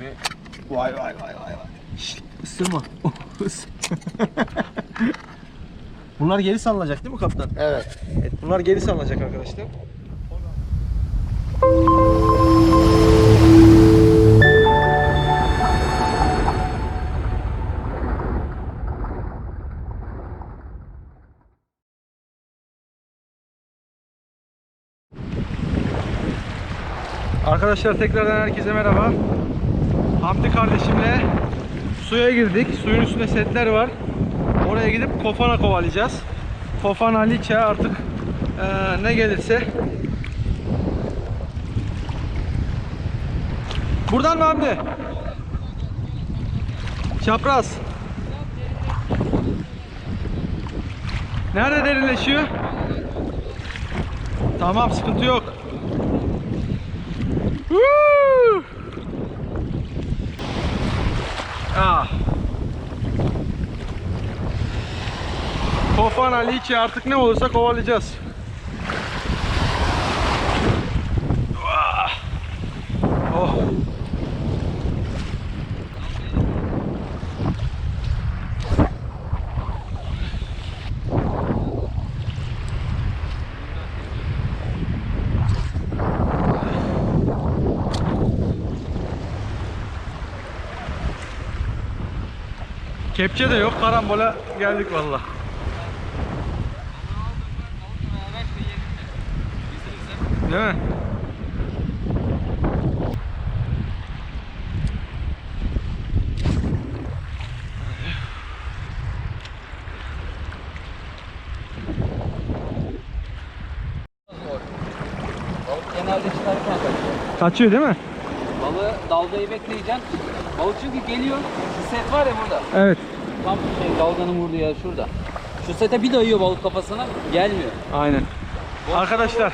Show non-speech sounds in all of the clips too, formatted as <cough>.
gibi. Vay vay vay vay vay. Şşt, ısırma. <laughs> Bunlar geri salınacak değil mi kaptan? Evet. Evet, bunlar geri salınacak arkadaşlar. Arkadaşlar tekrardan herkese merhaba. Hamdi kardeşimle suya girdik. Suyun üstünde setler var. Oraya gidip kofana kovalayacağız. Kofana, liçe artık eee, ne gelirse. Buradan mı Hamdi? Çapraz. Nerede derinleşiyor? Tamam sıkıntı yok. Woo! Ah. Kofana, liçi artık ne olursa kovalayacağız. Ah. Oh. Kepçe de yok. Karambola geldik valla. Değil mi? Genelde çıkarken kaçıyor. Kaçıyor değil mi? Balığı dalgayı bekleyeceksin. Balık çünkü geliyor. Set var ya burada. Evet. Tam şey dalganın vurduğu yer şurada. Şu sete bir dayıyor balık kafasına gelmiyor. Aynen. Arkadaşlar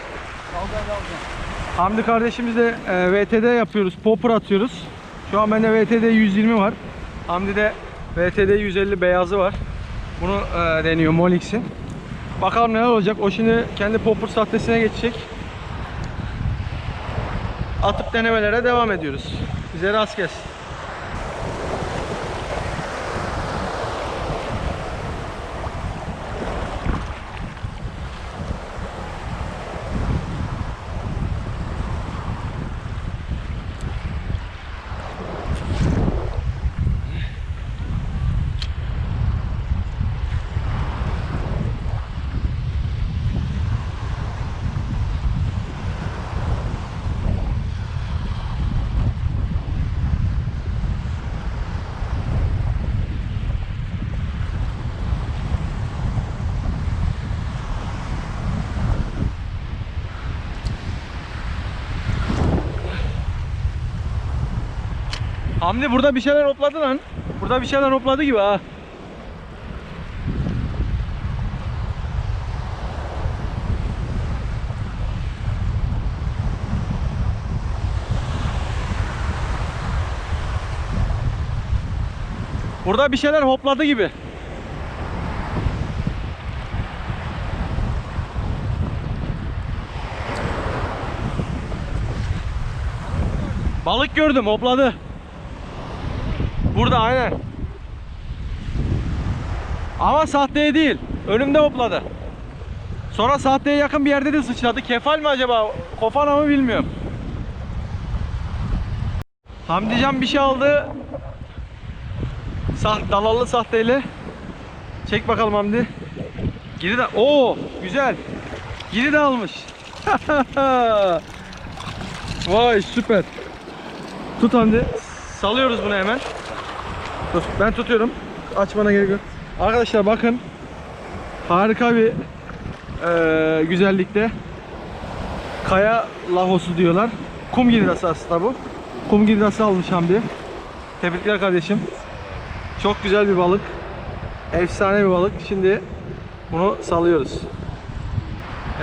Dalgayı alacaksın. Hamdi kardeşimizle e, VTD yapıyoruz. Popper atıyoruz. Şu an bende VTD 120 var. Hamdi'de VTD 150 beyazı var. Bunu e, deniyor Molix'in. Bakalım neler olacak. O şimdi kendi popper sahtesine geçecek. Atıp denemelere devam ediyoruz. Bize rast gelsin. Hamdi burada bir şeyler hopladı lan. Burada bir şeyler hopladı gibi ha. Burada bir şeyler hopladı gibi. Balık gördüm, hopladı. Burada aynen. Ama sahteye değil. Önümde hopladı. Sonra sahteye yakın bir yerde de sıçradı. Kefal mi acaba? Kofana mı bilmiyorum. Hamdican bir şey aldı. Sah dalallı sahteyle. Çek bakalım Hamdi. Giri de. Oo, güzel. Giri de almış. <laughs> Vay süper. Tut Hamdi. Salıyoruz bunu hemen. Dur, ben tutuyorum. Açmana gerek yok. Arkadaşlar bakın. Harika bir eee, güzellikte. Kaya lahosu diyorlar. Kum girdası aslında bu. Kum girdası almış Hamdi. Tebrikler kardeşim. Çok güzel bir balık. Efsane bir balık. Şimdi bunu salıyoruz.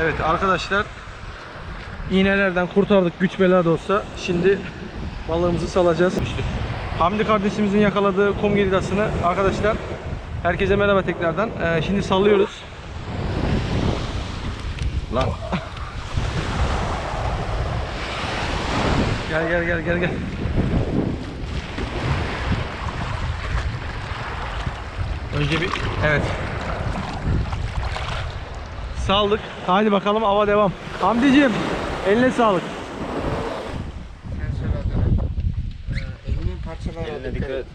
Evet arkadaşlar. iğnelerden kurtardık güç bela da olsa. Şimdi balığımızı salacağız. Hamdi kardeşimizin yakaladığı kum geridasını arkadaşlar herkese merhaba tekrardan. Ee, şimdi sallıyoruz. Lan. gel gel gel gel gel. Önce bir evet. Saldık. Haydi bakalım ava devam. Hamdiciğim eline sağlık. Parçaları dikkat et.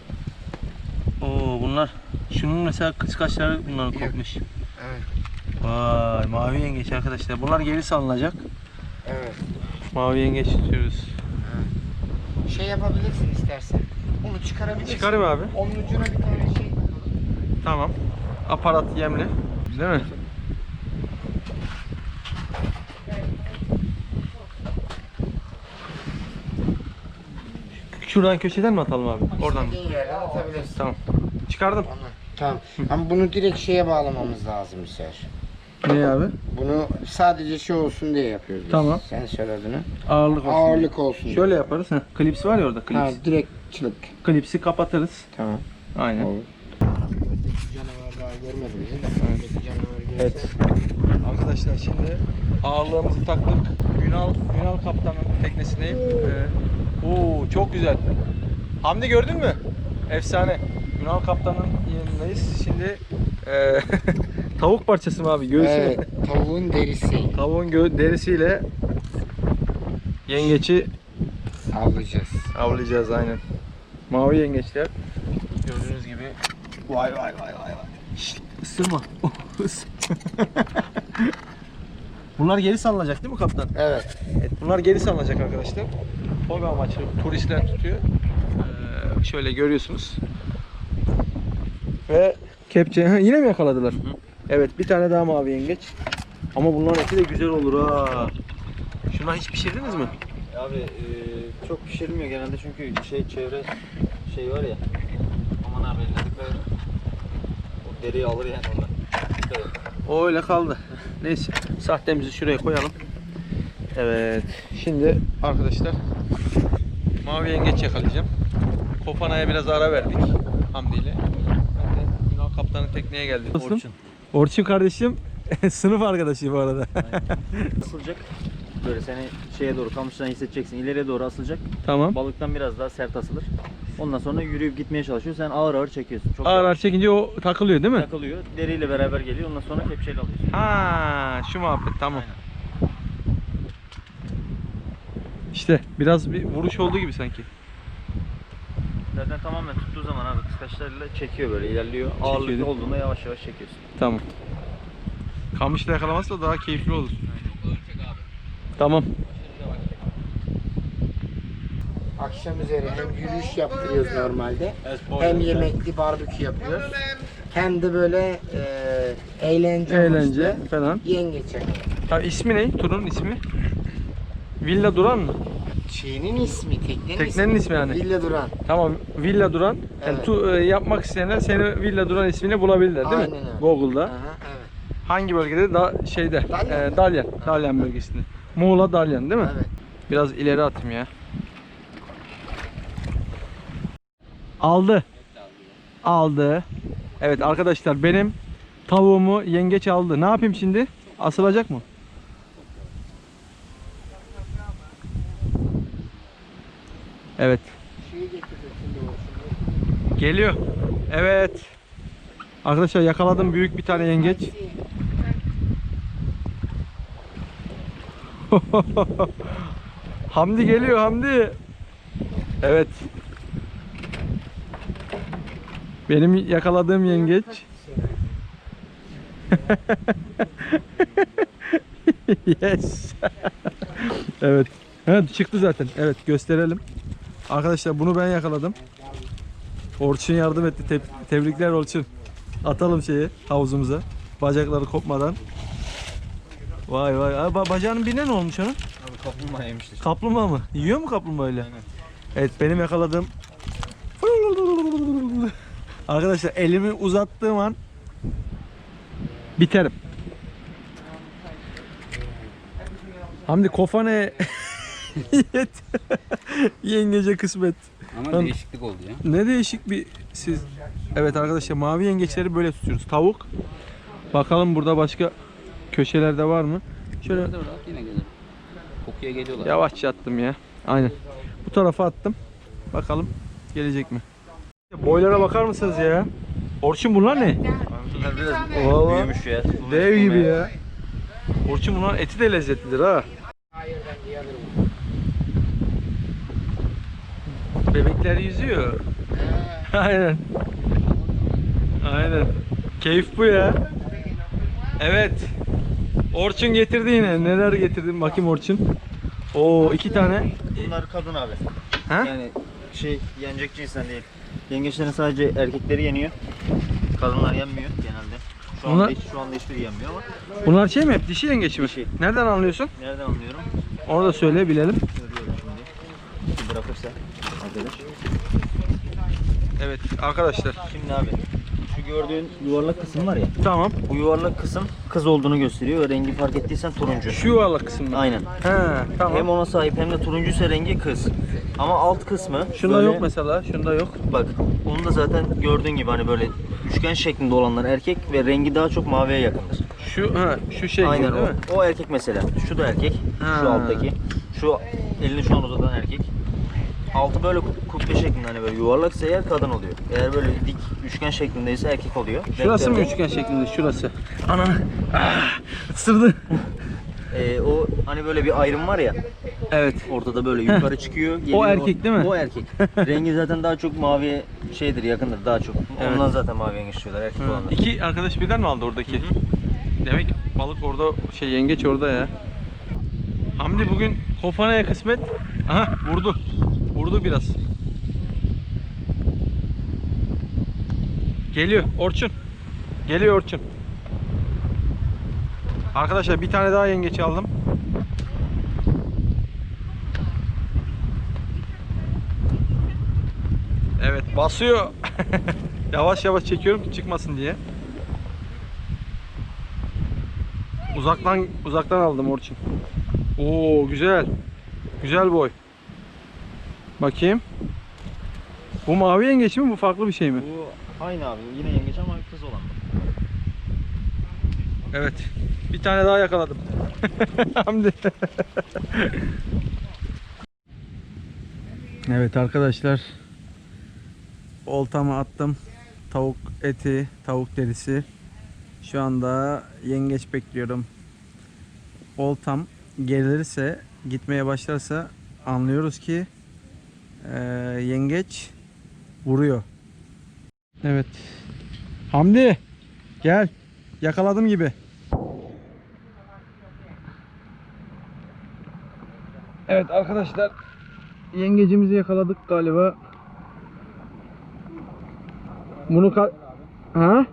Oo bunlar şunun mesela kıskaçları bunların kopmuş. Evet. Vay mavi yengeç arkadaşlar. Bunlar geri salınacak. Evet. Mavi yengeç tutuyoruz. Şey yapabilirsin istersen. Onu çıkarabilirsin. Çıkarayım abi. Onun ucuna bir tane şey. Tamam. Aparat yemli. Değil mi? Şuradan köşeden mi atalım abi? Oradan mı? İstediğin yerden atabilirsin. Tamam. Çıkardım. Onu. Tamam. Ama bunu direkt şeye bağlamamız lazım sefer. Ne abi? Bunu sadece şey olsun diye yapıyoruz biz. Tamam. Sen söyle adını. Ağırlık olsun. Ağırlık olsun. diye. Şöyle yaparız. Heh, klips var ya orada klips. Ha, direkt çılık. Klipsi kapatırız. Tamam. Aynen. Olur. Görse. Evet. Arkadaşlar şimdi ağırlığımızı taktık. Ünal, Ünal kaptanın teknesindeyim. Ee, oo çok güzel. Hamdi gördün mü? Efsane. Ünal kaptanın yanındayız. Şimdi e, <laughs> tavuk parçası mı abi? Göğsü mü? Evet. Tavuğun derisi. <laughs> Tavuğun gö- derisiyle yengeçi Avlayacağız. avlayacağız aynen. Mavi yengeçler. Gördüğünüz gibi. Vay vay vay vay vay. Şşt, ısırma. <laughs> Bunlar geri salınacak değil mi kaptan? Evet. Evet, bunlar geri salınacak arkadaşlar. Hobi amaçlı turistler tutuyor. Ee, şöyle görüyorsunuz. Ve kepçe yine mi yakaladılar? Evet bir tane daha mavi yengeç. Ama bunların eti de güzel olur ha. Şundan hiç pişirdiniz mi? Abi e, çok pişirilmiyor genelde çünkü şey çevre şey var ya. Aman abi et. O deriyi alır yani et. O öyle kaldı. Neyse sahtemizi şuraya koyalım. Evet. Şimdi arkadaşlar mavi yengeç yakalayacağım. Kofanaya biraz ara verdik Hamdi ile. Ben de Yunan kaptanın tekneye geldim. Orçun. Orçun kardeşim <laughs> sınıf arkadaşı bu arada. <laughs> Asılacak. Böyle seni şeye doğru kamıştan hissedeceksin. İleriye doğru asılacak. tamam. Balıktan biraz daha sert asılır. Ondan sonra yürüyüp gitmeye çalışıyor. Sen ağır ağır çekiyorsun. Çok Ağır ağır çekince o takılıyor değil mi? takılıyor. Deriyle beraber geliyor. Ondan sonra kepçeyle alıyorsun. Ha, şu muhabbet tamam. İşte biraz bir vuruş olduğu gibi sanki. Zaten tamamen tuttuğu zaman abi kıskaçlarıyla çekiyor böyle ilerliyor. Ağırlıklı değil mi? olduğunda yavaş yavaş çekiyorsun. Tamam. Kamışla yakalamazsa daha keyifli olur. Tamam. Akşam üzeri hem yürüyüş yaptırıyoruz normalde. hem yemekli barbekü yapıyoruz. Hem de böyle e, eğlence, Eğlence amaçlı falan. yengeç yakaladık. Ha, ismi ne? Turun ismi? Villa Duran mı? Şeyinin ismi, teknenin, Teknenin ismi yani. Villa Duran. Tamam Villa Duran. Yani Evet. tu, e, yapmak isteyenler seni Villa Duran ismini bulabilirler değil mi? Aynen öyle. Google'da. Aha, evet. Hangi bölgede? Da, şeyde. Dalyan. e, Dalyan. Dalyan bölgesinde. Muğla Dalyan değil mi? Evet. Biraz ileri atayım ya. Aldı. Aldı. Evet arkadaşlar benim tavuğumu yengeç aldı. Ne yapayım şimdi? Asılacak mı? Evet. Geliyor. Evet. Arkadaşlar yakaladım büyük bir tane yengeç. <laughs> Hamdi geliyor Hamdi. Evet. Benim yakaladığım yengeç. yes. evet. Evet çıktı zaten. Evet gösterelim. Arkadaşlar bunu ben yakaladım. Orçun yardım etti. Te- tebrikler Orçun. Atalım şeyi havuzumuza. Bacakları kopmadan. Vay vay. Aa, ba- bacağının birine ne olmuş onun? Abi kaplumbağa yemiştir. Kaplumbağa mı? Yiyor mu kaplumbağa öyle? Evet benim yakaladığım. Arkadaşlar elimi uzattığım an biterim. Hamdi kofane <laughs> niyet. Yengece kısmet. Ama Tamam. değişiklik oldu ya. Ne değişik bir siz. Evet arkadaşlar mavi yengeçleri böyle tutuyoruz. Tavuk. Bakalım burada başka köşelerde var mı? Şöyle Şöyle rahat yine gelir. Kokuya geliyorlar. Yavaşça attım ya. Aynen. Bu tarafa attım. Bakalım gelecek mi? Boylara bakar mısınız ya? Orçun bunlar ne? Bunlar biraz Vallahi. büyümüş ya. Tutulmuş, Dev gibi ya. Orçun bunların eti de lezzetlidir ha. Bebekler yüzüyor. Aynen. Aynen. Keyif bu ya. Evet. Orçun getirdi yine. Neler getirdin bakayım Orçun. Oo iki tane. Bunlar kadın abi. Ha? Yani şey yenecek cinsten değil. Yengeçlerin sadece erkekleri yeniyor. Kadınlar yenmiyor genelde. Şu anda, Bunlar- hiç, şu anda hiçbiri yenmiyor ama Bunlar şey mi hep dişi yengeç mi? Dişi. Nereden anlıyorsun? nereden anlıyorum? Onu da söyle bilelim. Görüyorum şimdi. Şimdi bırakırsa arkadaş. Evet arkadaşlar. Şimdi abi şu gördüğün yuvarlak kısım var ya. Tamam. Bu yuvarlak kısım kız olduğunu gösteriyor. Rengi fark ettiysen turuncu. Şu yuvarlak kısmı. Aynen. He tamam. Hem ona sahip hem de turuncuysa rengi kız. Ama alt kısmı Şunda böyle- yok mesela. Şunda yok. Bak onu da zaten gördüğün gibi hani böyle üçgen şeklinde olanlar erkek ve rengi daha çok maviye yakındır. Şu ha şu şey Aynen değil mi? o. O erkek mesela. Şu da erkek. Ha. Şu alttaki. Şu elini şu an uzatan erkek. Altı böyle ku- kubbe şeklinde hani böyle yuvarlaksa eğer kadın oluyor. Eğer böyle dik üçgen şeklindeyse erkek oluyor. Şurası mı Renkleri- üçgen şeklinde? Şurası. Ana. Ah, ısırdı. Ee, o hani böyle bir ayrım var ya. Evet. Ortada böyle yukarı <laughs> çıkıyor. geliyor. erkek değil mi? O erkek. Rengi zaten daha çok maviye şeydir yakındır daha çok. Evet. Ondan zaten maviye geçiyorlar erkek olanlar. İki arkadaş birden mi aldı oradaki? Demek balık orada şey yengeç orada ya. Hamdi bugün kofanaya kısmet. Aha vurdu. Vurdu biraz. Geliyor Orçun. Geliyor Orçun. Arkadaşlar bir tane daha yengeç aldım. Evet basıyor. <laughs> yavaş yavaş çekiyorum ki çıkmasın diye. Uzaktan uzaktan aldım Orçun. Oo güzel. Güzel boy. Bakayım. Bu mavi yengeç mi bu farklı bir şey mi? Bu aynı abi yine yengeç ama kız olan. Evet. Bir tane daha yakaladım. <laughs> Hamdi. evet arkadaşlar. Oltamı attım. Tavuk eti, tavuk derisi. Şu anda yengeç bekliyorum. Oltam gelirse, gitmeye başlarsa anlıyoruz ki eee, yengeç vuruyor. Evet. Hamdi gel. Yakaladım gibi. Evet arkadaşlar yengecimizi yakaladık galiba. Bunu ka ha?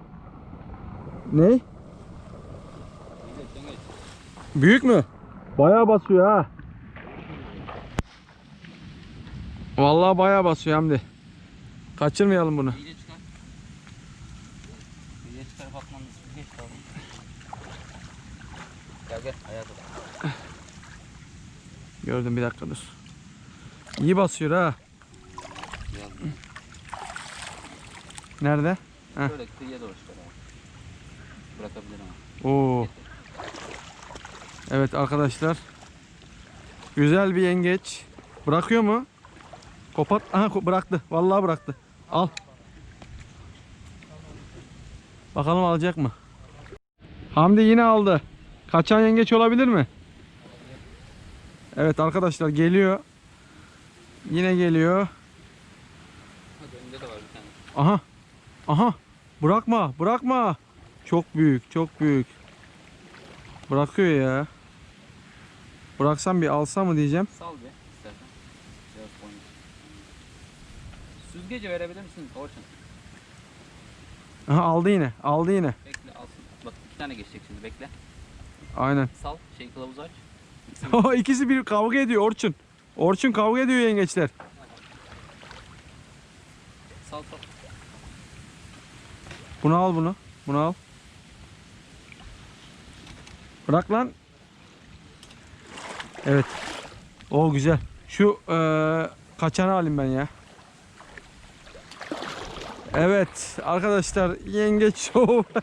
Ne? Büyük mü? Bayağı basıyor ha. Vallahi bayağı basıyor Hamdi. Kaçırmayalım bunu. Gördüm bir dakika dur. İyi basıyor ha. Biraz Nerede? Heh. böyle kıyıya doğru çıkar abi. Bırakabilir ama. Oo. Evet arkadaşlar. Güzel bir yengeç. Bırakıyor mu? Kopat. Aha bıraktı. Vallahi bıraktı. Al. Bakalım alacak mı? Hamdi yine aldı. Kaçan yengeç olabilir mi? Evet arkadaşlar geliyor. Yine geliyor. Aha. Aha. Bırakma, bırakma. Çok büyük, çok büyük. Bırakıyor ya. Bıraksam bir alsam mı diyeceğim. Sal bir istersen. Süzgeci verebilir misin Orçun? Aha aldı yine, aldı yine. Bekle alsın. Bak iki tane geçecek şimdi bekle. Aynen. Sal şey kılavuzu aç. <laughs> O ikisi bir kavga ediyor Orçun. Orçun kavga ediyor yengeçler. Sal sal. Bunu al bunu. Bunu al. Bırak lan. Evet. O güzel. Şu eee kaçanı alayım ben ya. Evet arkadaşlar yengeç <laughs> show.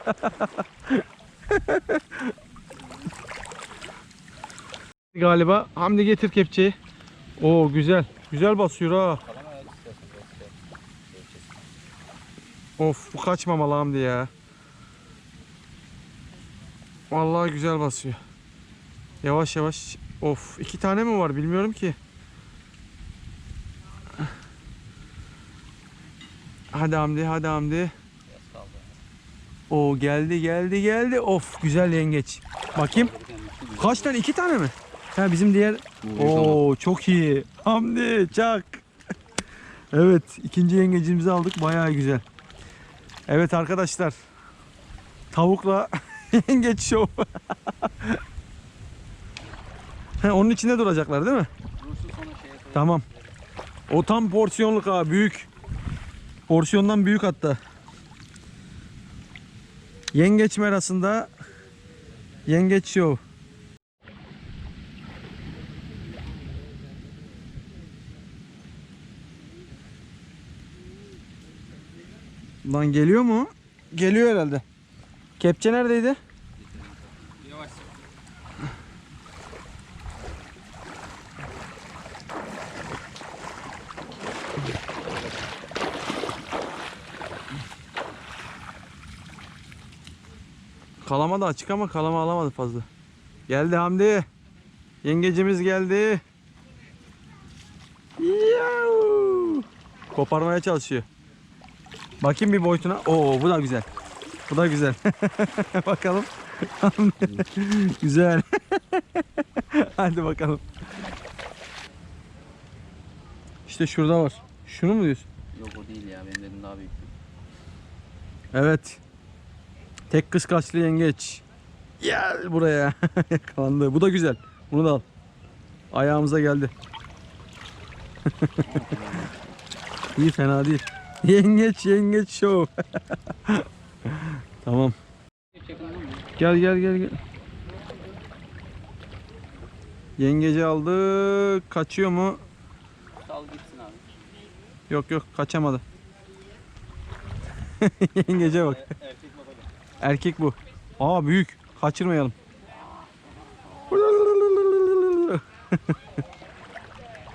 Galiba Hamdi getir kepçeyi. Oo güzel. Güzel basıyor ha. Of bu kaçmamalı Hamdi ya. Vallahi güzel basıyor. Yavaş yavaş. Of iki tane mi var bilmiyorum ki. Hadi Hamdi hadi Hamdi. O geldi geldi geldi. Of güzel yengeç. Bakayım. Kaç tane? iki tane mi? Ha bizim diğer. Oo çok iyi. Hamdi çak. evet ikinci yengecimizi aldık. Bayağı güzel. Evet arkadaşlar. Tavukla <laughs> yengeç şov. He, onun içinde duracaklar değil mi? Tamam. O tam porsiyonluk ha büyük. Porsiyondan büyük hatta. Yengeç merasında yengeç şov. Lan geliyor mu? Geliyor herhalde. Kepçe neredeydi? Kalama da açık ama kalama alamadı fazla. Geldi Hamdi. Yengecimiz geldi. Yahu! Koparmaya çalışıyor. Bakayım bir boyutuna. Oo bu da güzel. Bu da güzel. <laughs> bakalım. <laughs> güzel. <laughs> Hadi bakalım. İşte şurada var. Şunu mu diyorsun? Yok o değil ya benim dedim daha büyük. Evet. Tek kıskaçlı yengeç. Gel buraya. Yakalandı. Bu da güzel. Bunu da al. Ayağımıza geldi. İyi fena değil. <laughs> Yengeç yengeç show. <laughs> tamam. Gel gel gel gel. Yengeci aldık. Kaçıyor mu? Sal gitsin abi. Yok yok kaçamadı. <laughs> Yengece bak. Erkek bu. Aa büyük. Kaçırmayalım.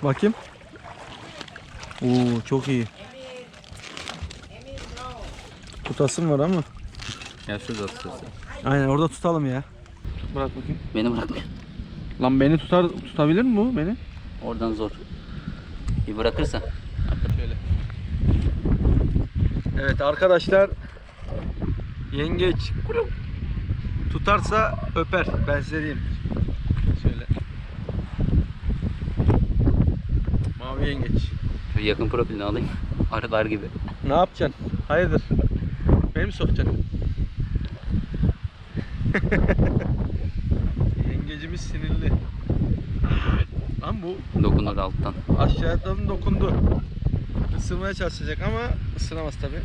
Bakayım. Oo çok iyi. Tutasım var ama. Ya şurada tutuyorsun. Aynen orada tutalım ya. Bırak bakayım. Beni bırakma. Lan beni tutar tutabilir mi bu beni? Oradan zor. Bir bırakırsan. Şöyle. Evet arkadaşlar. Yengeç tutarsa öper. Ben size diyeyim. Şöyle. Mavi yengeç. Şöyle yakın profilini alayım. Arılar gibi. Ne yapacaksın? Hayırdır? Beni mi sokacaksın? <laughs> Yengecimiz sinirli. Lan bu Dokunur alttan. aşağıdan dokundu. Isırmaya çalışacak ama ısıramaz tabi.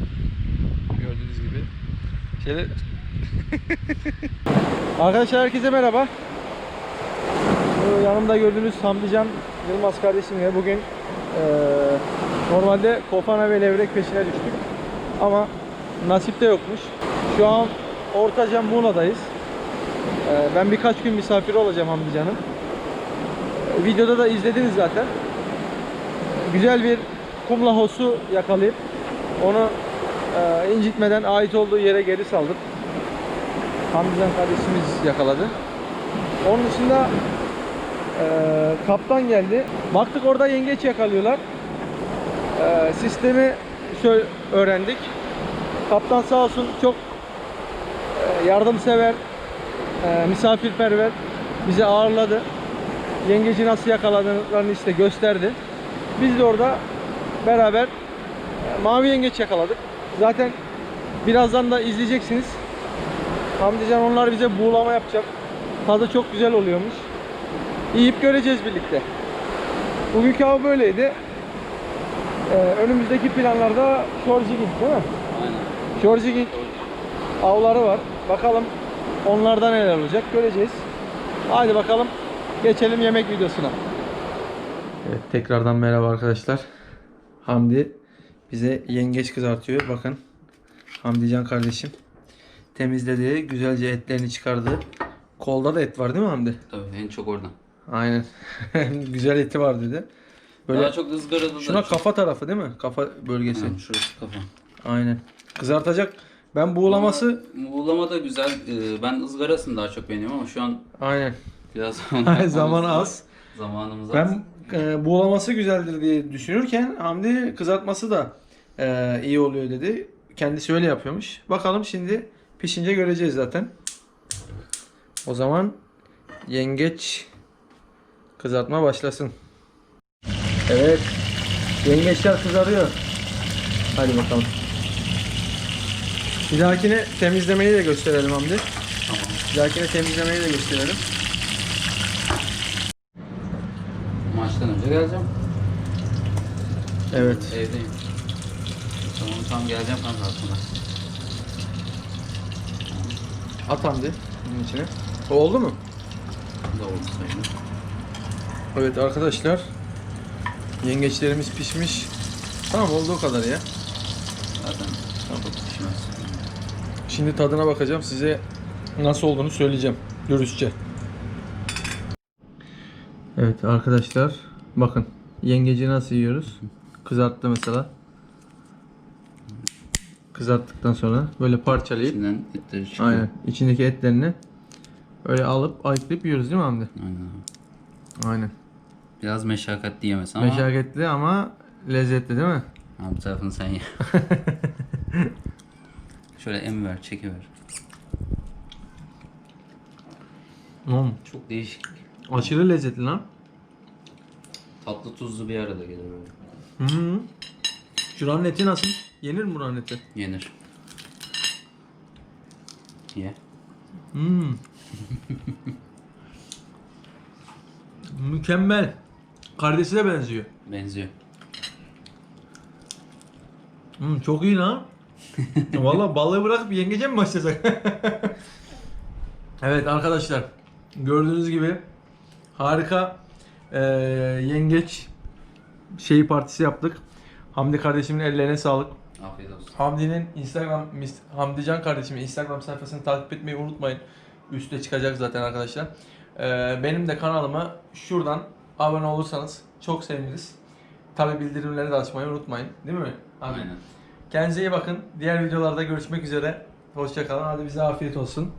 Gördüğünüz gibi. Şöyle... <laughs> Arkadaşlar herkese merhaba. Yanımda gördüğünüz Hamdican Yılmaz kardeşimle bugün eee, normalde kofana ve levrek peşine düştük. Ama nasipte yokmuş. Şu an Ortaca Muğla'dayız. Eee, ben birkaç gün misafir olacağım Hamdican'ın. Eee, Videoda da izlediniz zaten güzel bir kum lahosu yakalayıp onu e, incitmeden ait olduğu yere geri saldık. Hamdican kardeşimiz yakaladı. Onun dışında e, kaptan geldi. Baktık orada yengeç yakalıyorlar. E, sistemi öğrendik. Kaptan sağ olsun çok e, yardımsever, e, misafirperver bizi ağırladı. Yengeci nasıl yakaladığını işte gösterdi. Biz de orada beraber e, mavi yengeç yakaladık. Zaten birazdan da izleyeceksiniz. Hamdican onlar bize buğulama yapacak. Tadı çok güzel oluyormuş. Yiyip göreceğiz birlikte. Bugünkü av böyleydi. Ee, önümüzdeki planlarda jigging değil mi? Jigging avları var. Bakalım onlarda neler olacak göreceğiz. Hadi bakalım geçelim yemek videosuna. Evet tekrardan merhaba arkadaşlar. Hamdi bize yengeç kızartıyor. Bakın Hamdican kardeşim temizledi. Güzelce etlerini çıkardı. Kolda da et var değil mi Hamdi? Tabii en çok oradan. Aynen. <laughs> Güzel eti var dedi. Böyle Daha çok ızgarada da. şuna kafa tarafı değil mi? Kafa bölgesi. Hı, şurası kafa. Aynen. Kızartacak. Ben buğulaması Muğlama da güzel. Ee, ben ızgarasını daha çok beğeniyorum ama şu an aynen. biraz <laughs> Zaman az. Zamanımız az. Ben e, buğulaması güzeldir diye düşünürken Hamdi kızartması da e, iyi oluyor dedi. Kendisi öyle yapıyormuş. Bakalım şimdi pişince göreceğiz zaten. O zaman yengeç kızartma başlasın. Evet. Yengeçler kızarıyor. Hadi bakalım. Bir dahakine temizlemeyi de gösterelim Hamdi. Tamam. Bir dahakine temizlemeyi de gösterelim. Maçtan önce geleceğim. Evet. Evdeyim. Tamam tam geleceğim kanka aslında. At Hamdi bunun içine. O oldu mu? Da oldu sayılır. Evet arkadaşlar. Yengeçlerimiz pişmiş. Tamam oldu o kadar ya. Zaten çok pişmez. Şimdi tadına bakacağım. Size nasıl olduğunu söyleyeceğim. Dürüstçe. Evet arkadaşlar. Bakın. Yengeci nasıl yiyoruz? Kızarttı mesela. Kızarttıktan sonra böyle parçalayıp İçinden etleri çıkıyor. aynen içindeki etlerini öyle alıp ayıklayıp yiyoruz değil mi Hamdi? Aynen. Aynen. Biraz meşakkatli yemesi ama Meşakkatli ama lezzetli değil mi? abi tarafını sen ye. <laughs> Şöyle em ver, çekiver. Hmm, Çok değişik. aşırı lezzetli lan. Tatlı tuzlu bir arada gelir böyle. Hı. Şuranın eti nasıl? Yenir mi buranın eti? Yenir. Ye. Hmm. <laughs> Mükemmel. Kardeşine benziyor. Benziyor. Hmm, çok iyi lan. <laughs> Vallahi balığı bırakıp yengece mi başlasak? <laughs> evet arkadaşlar. Gördüğünüz gibi harika eee, yengeç şeyi partisi yaptık. Hamdi kardeşimin ellerine sağlık. Afiyet olsun. Hamdi'nin Instagram, Hamdican kardeşimin Instagram sayfasını takip etmeyi unutmayın. Üste çıkacak zaten arkadaşlar. Ee, benim de kanalıma şuradan abone olursanız çok seviniriz. Tabi bildirimleri de açmayı unutmayın. Değil mi? Abi? Aynen. Kendinize iyi bakın. Diğer videolarda görüşmek üzere. Hoşçakalın. Hadi bize afiyet olsun.